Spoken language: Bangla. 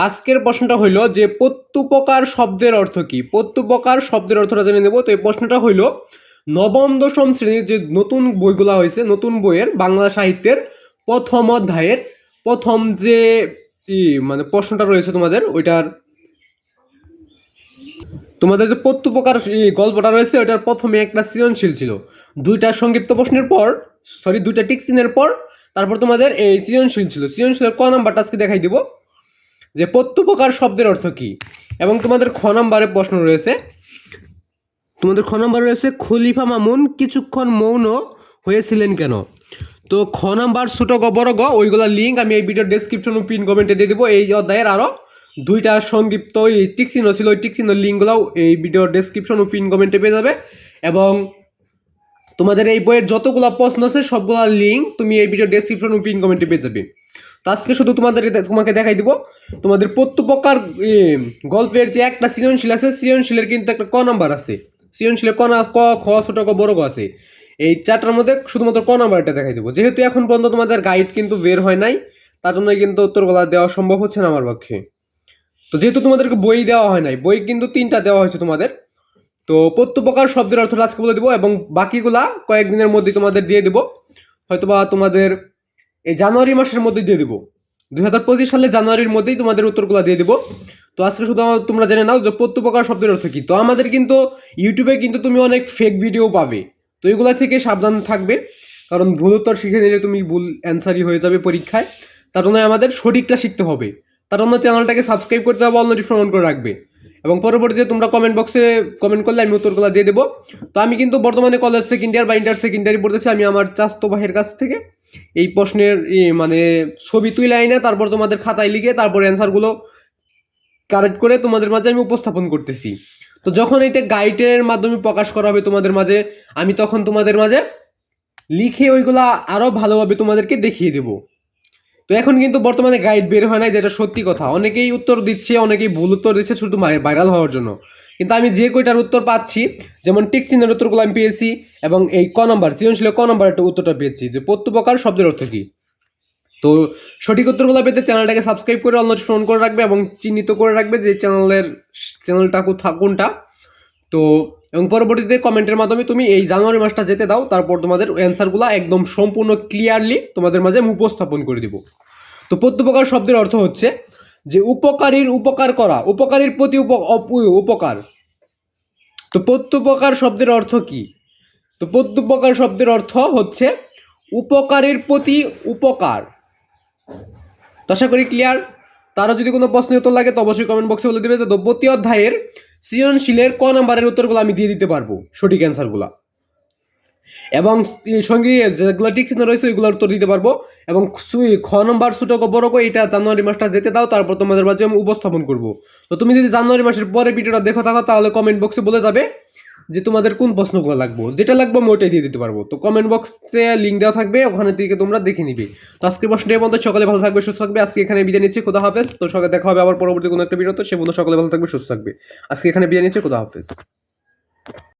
আজকের প্রশ্নটা হইল যে প্রত্যুপকার শব্দের অর্থ কি? প্রত্যুপকার শব্দের অর্থটা জেনে নেব। তো এই প্রশ্নটা হইল, নবম দশম শ্রেণির যে নতুন বইগুলা হয়েছে নতুন বইয়ের বাংলা সাহিত্যের প্রথম অধ্যায়ের প্রথম যে মানে প্রশ্নটা রয়েছে তোমাদের, ওইটার তোমাদের যে প্রত্যুপকার গল্পটা রয়েছে, ওইটার প্রথমে একটা সৃজনশীল ছিল। দুইটা সংক্ষিপ্ত প্রশ্নের পর সরি দুইটা টিক চিহ্নের পর, তারপর তোমাদের এই সৃজনশীল ছিল। সৃজনশীলের ক নাম্বারটা আজকে দেখাই দিব। যে প্রত্যুপকার শব্দের অর্থ কি? এবং তোমাদের খ নাম্বারে প্রশ্ন রয়েছে, তোমাদের খ নাম্বার রয়েছে, খলিফা মামুন কিছুক্ষণ মৌন হয়েছিলেন কেন? তো খ নাম্বার ছোট গ, বড় গ ওইগুলোর লিঙ্ক আমি এই ভিডিও ডেসক্রিপশন পিন কমেন্টে দিয়ে দেবো। এই অধ্যায়ের আরও দুইটা সংক্ষিপ্ত এই টিক চিহ্ন ছিল, ওই টিক চিহ্ন লিঙ্কগুলোও এই ভিডিও ডেসক্রিপশন ও পিন কমেন্টে পেয়ে যাবে। এবং তোমাদের এই বইয়ের যতগুলো প্রশ্ন আছে সবগুলোর লিঙ্ক তুমি এই ভিডিও ডেসক্রিপশন ও পিন কমেন্টে পেয়ে যাবে। তো আজকে শুধু তোমাদের তোমাকে দেখাই দিব। তোমাদের প্রত্যুপকার গল্পের যে একটা সৃজনশীল আছে, সৃজনশীলের কিন্তু একটা ক নাম্বার আছে। সৃজনশীলের ক না- ক, খ, ছোট ক, বড় ক আছে। এই চারটার মধ্যে শুধুমাত্র ক নাম্বারটা দেখাই দেবো। যেহেতু এখন পর্যন্ত তোমাদের গাইড কিন্তু বের হয় নাই, তার জন্য কিন্তু উত্তরগুলা দেওয়া সম্ভব হচ্ছে না আমার পক্ষে। তো যেহেতু তোমাদেরকে বই দেওয়া হয় নাই, বই কিন্তু তিনটা দেওয়া হয়েছে তোমাদের। তো প্রত্যুপকার শব্দের অর্থটা আজকে বলে দিব এবং বাকিগুলা কয়েকদিনের মধ্যে তোমাদের দিয়ে দিব। হয়তোবা তোমাদের এই জানুয়ারি মাসের মধ্যে দিয়ে দিব। দুই হাজার পঁচিশ সালে জানুয়ারির মধ্যেই তোমাদের উত্তরগুলো দিয়ে দিব। তো আজকে শুধু তোমরা জেনে নাও যে প্রত্যুপকার শব্দের অর্থ কি। তো আমাদের কিন্তু ইউটিউবে কিন্তু তুমি অনেক ফেক ভিডিও পাবে। তো এগুলা থেকে সাবধান থাকবে। কারণ ভুল উত্তর শিখে নিলে তুমি ভুল অ্যান্সারই হয়ে যাবে পরীক্ষায়। তার জন্য আমাদের সঠিকটা শিখতে হবে। তার জন্য চ্যানেলটাকে সাবস্ক্রাইব করতে হবে অল নোটিফিকেশন অন করে রাখবে। এবং পরবর্তীতে তোমরা কমেন্ট বক্সে কমেন্ট করলে আমি উত্তরগুলো দিয়ে দেবো। তো আমি কিন্তু বর্তমানে কলেজ সেকেন্ড ইয়ার বা ইন্টার সেকেন্ড ইয়ারই পড়তেছি। আমি আমার চাস্তো ভাইয়ের কাছ থেকে এই প্রশ্নের মানে ছবি তুলে আইনে, তারপর তোমাদের খাতায় লিখে তারপর অ্যান্সারগুলো কারেক্ট করে তোমাদের মাঝে আমি উপস্থাপন করতেছি। তো যখন এটা গাইডের মাধ্যমে প্রকাশ করা হবে তোমাদের মাঝে, আমি তখন তোমাদের মাঝে লিখে ওইগুলা আরও ভালোভাবে তোমাদেরকে দেখিয়ে দেব। তো এখন কিন্তু বর্তমানে গাইড বের হয় নাই যেটা সত্যি কথা। অনেকেই উত্তর দিচ্ছে, অনেকেই ভুল উত্তর দিচ্ছে শুধু ভাইরাল হওয়ার জন্য। কিন্তু আমি যে কয়টার উত্তর পাচ্ছি, যেমন টিক চিহ্নের উত্তরগুলো আমি পেয়েছি এবং এই ক নম্বর সৃজনশীল ক নম্বর একটা উত্তরটা পেয়েছি যে প্রত্যুপকার শব্দের অর্থ কী। তো সঠিক উত্তরগুলো পেতে চ্যানেলটাকে সাবস্ক্রাইব করে অল নোটিফিকেশন করে রাখবে এবং চিহ্নিত করে রাখবে যে চ্যানেলের চ্যানেলটা কোথা- কোনটা। তো এবং পরবর্তীতে কমেন্টের মাধ্যমে তুমি এই জানুয়ারি মাসটা যেতে দাও, তারপর তোমাদের অ্যান্সারগুলো একদম সম্পূর্ণ ক্লিয়ারলি তোমাদের মাঝে আমি উপস্থাপন করে দিব। তো প্রত্যুপকার শব্দের অর্থ হচ্ছে যে উপকারীর উপকার করা, উপকারীর প্রতি উপ- উপকার। তো প্রত্যুপকার শব্দের অর্থ কি? তো প্রত্যুপকার শব্দের অর্থ হচ্ছে উপকারের প্রতি উপকার। আশা করি ক্লিয়ার তারা যদি কোনো প্রশ্নের উত্তর লাগে তো অবশ্যই কমেন্ট বক্সে বলে দেবে। তো দ্রব্যতী অধ্যায়ের সৃজনশীলের ক নাম্বারের উত্তরগুলো আমি দিয়ে দিতে পারব, সঠিক অ্যান্সারগুলো। এবং সঙ্গে যেগুলো ঠিক চিহ্ন রয়েছে, ওইগুলোর উত্তর দিতে পারব। এবং খ নম্বর ছোটো বড় কো, এটা জানুয়ারি মাসটা যেতে দাও, তারপর তোমাদের মাঝে আমি উপস্থাপন করব। তো তুমি যদি জানুয়ারি মাসের পরে ভিডিওটা দেখো, থাকো, তাহলে কমেন্ট বক্সে বলে যাবে। যে তোমাদের কোন প্রশ্নগুলো লাগবো, যেটা লাগবো আমি ওটাই দিয়ে দিতে পারব। তো কমেন্ট বক্সে লিঙ্ক দেওয়া থাকবে, ওখানে থেকে তোমরা দেখে নিবে। তো আজকে প্রশ্নটি বন্ধু সকালে ভালো থাকবে, সুস্থ থাকবে। আজকে এখানে বিদায় নিচ্ছি, খোদা হাফেজ। তো সকালে দেখা হবে আবার পরবর্তী কোনো একটা বিরত সে বন্ধু সকালে ভালো থাকবে, সুস্থ থাকবে। আজকে এখানে বিদায় নিচ্ছি, খোদা হাফেজ।